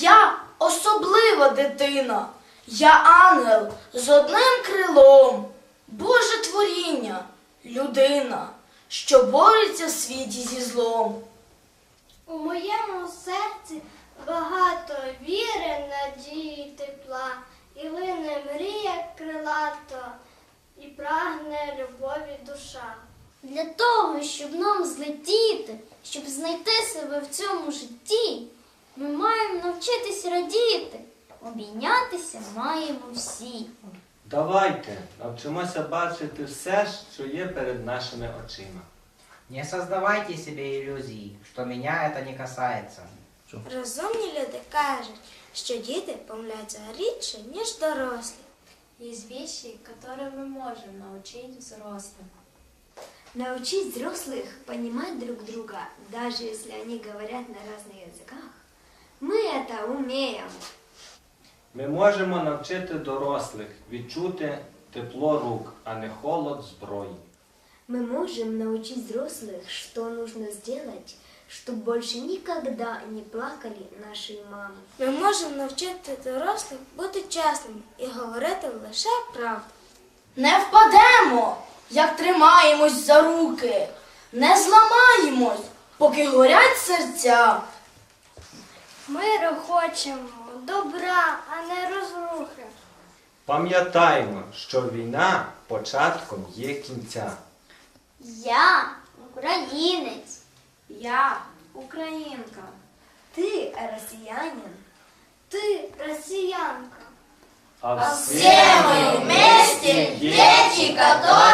Я особлива дитина. Я ангел з одним крилом. Боже творіння, людина, що бореться в світі зі злом. У моєму серці багато віри, надії, тепла, і лине мрія крилато, і прагне любові душа. Для того, щоб нам злетіти, щоб знайти себе в цьому житті, ми маємо навчитись радіти, обійнятися маємо всі. Давайте навчимося бачити все, що є перед нашими очима. Не создавайте себе иллюзий, что меня это не касается. Розумні люди кажуть, що діти помиляються рідше, ніж дорослі. Есть вещи, которые мы можем научить взрослым. Научить взрослых понимать друг друга, даже если они говорят на разных языках. Мы это умеем. Ми можемо навчити дорослих відчути тепло рук, а не холод зброї. Мы можем научить взрослых, что нужно сделать, чтобы больше никогда не плакали наши мамы. Ми можемо навчити дорослих бути чесними і говорити лише правду. Не впадемо, як тримаємось за руки, не зламаємось, поки горять серця. Миру хочемо, добра, а не розрухи. Пам'ятаймо, що війна початком є кінця. Я українець. Я украинка. Ты россиянин. Ти росіянка. А Все мы вместе дети, которые хотят мира.